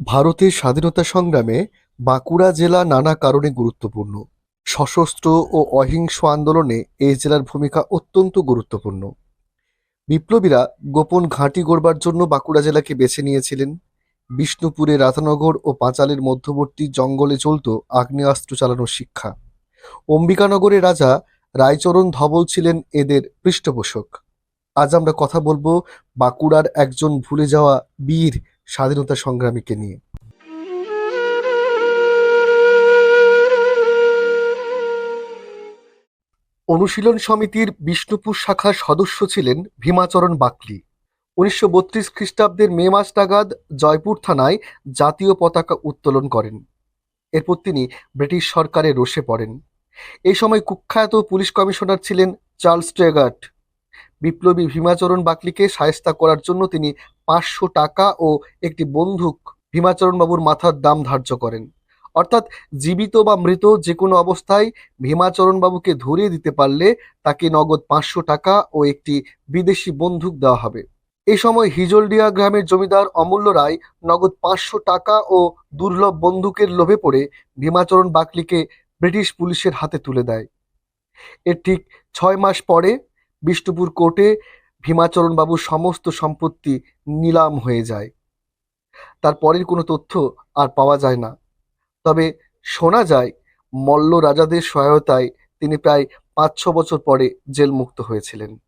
ভারতের স্বাধীনতা সংগ্রামে বাঁকুড়া জেলা নানা কারণে গুরুত্বপূর্ণ। সশস্ত্র ও অহিংস আন্দোলনে এই জেলার ভূমিকা অত্যন্ত গুরুত্বপূর্ণ। বিপ্লবীরা গোপন ঘাঁটি গড়বার জন্য বাঁকুড়া জেলাকে বেছে নিয়েছিলেন। বিষ্ণুপুরে রাধানগর ও পাঁচালের মধ্যবর্তী জঙ্গলে চলত আগ্নেয়াস্ত্র চালানোর শিক্ষা। অম্বিকানগরের রাজা রায়চরণ ধবল ছিলেন এদের পৃষ্ঠপোষক। আজ আমরা কথা বলব বাঁকুড়ার একজন ভুলে যাওয়া বীর স্বাধীনতা সংগ্রামীকে নিয়ে। অনুশীলন সমিতির বিষ্ণুপুর শাখার সদস্য ছিলেন ভীমাচরণ বাকলি। উনিশশো বত্রিশ খ্রিস্টাব্দের মে মাস নাগাদ জয়পুর থানায় জাতীয় পতাকা উত্তোলন করেন। এরপর তিনি ব্রিটিশ সরকারে রোষে পড়েন। এই সময় কুখ্যাত পুলিশ কমিশনার ছিলেন চার্লস ট্রেগার্ট। বিপ্লবী ভীমাচরণ বাকলিকে সায়স্তা করার জন্য তিনি পাঁচশো টাকা ও একটি বন্দুক ভীমাচরণ বাবুর মাথার দাম ধার্য করেন। অর্থাৎ জীবিত বা মৃত যে কোনো অবস্থায় ভীমাচরণ বাবুকে ধরিয়ে দিতে পারলে তাকে নগদ পাঁচশো টাকা ও একটি বিদেশি বন্দুক দেওয়া হবে। এই সময় হিজলডিয়া গ্রামের জমিদার অমূল্য রায় নগদ পাঁচশো টাকা ও দুর্লভ বন্দুকের লোভে পড়ে ভীমাচরণ বাকলিকে ব্রিটিশ পুলিশের হাতে তুলে দেয়। এর ঠিক ছয় মাস পরে বিষ্ণুপুর কোর্টে ভীমাচরণবাবুর সমস্ত সম্পত্তি নিলাম হয়ে যায়। তার পরের কোনো তথ্য আর পাওয়া যায় না। তবে শোনা যায়, মল্ল রাজাদের সহায়তায় তিনি প্রায় পাঁচ ছ বছর পরে জেলমুক্ত হয়েছিলেন।